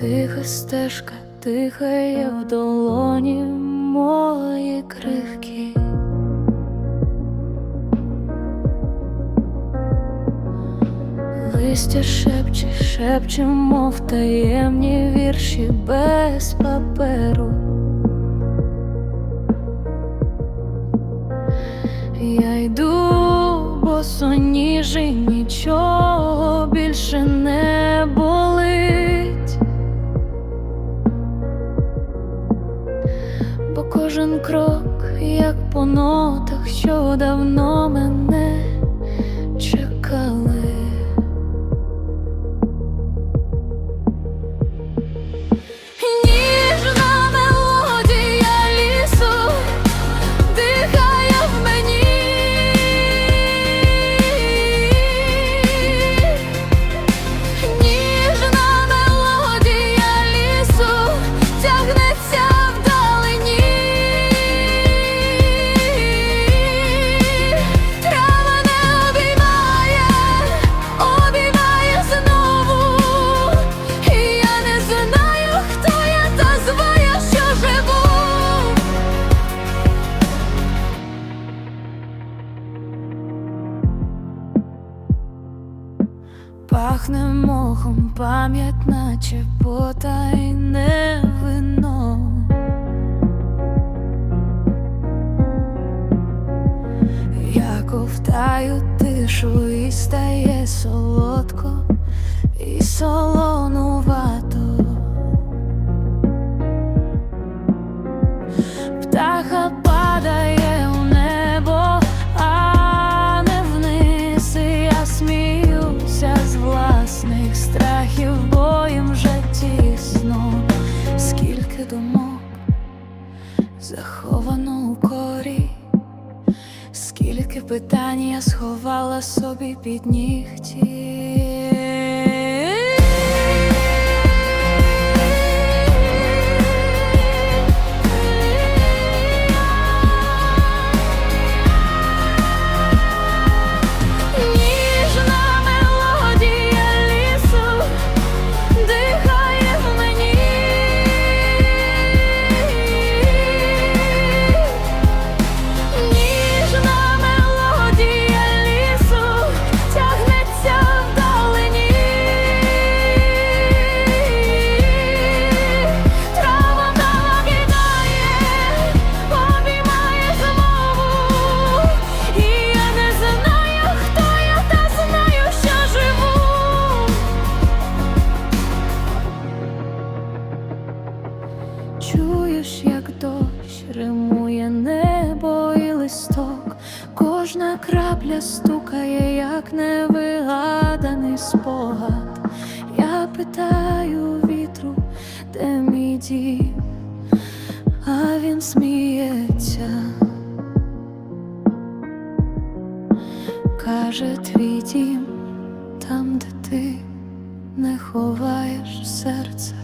Тиха стежка, тихає в долоні мої крихкі. Листя шепче, шепче, мов таємні вірші без паперу. Я йду босоніжі, нічого більше Бо кожен крок, як по нотах, що давно мене Пахне мохом, пам'ять, наче потайне вино. Я ковтаю тишу і стає солодко думок заховано у корі, скільки питань я сховала собі під нігті. Чуєш, як дощ римує небо і листок, кожна крапля стукає, як невигаданий спогад. Я питаю вітру, де мій дім, а він сміється. Каже, твій дім там, де ти не ховаєш серце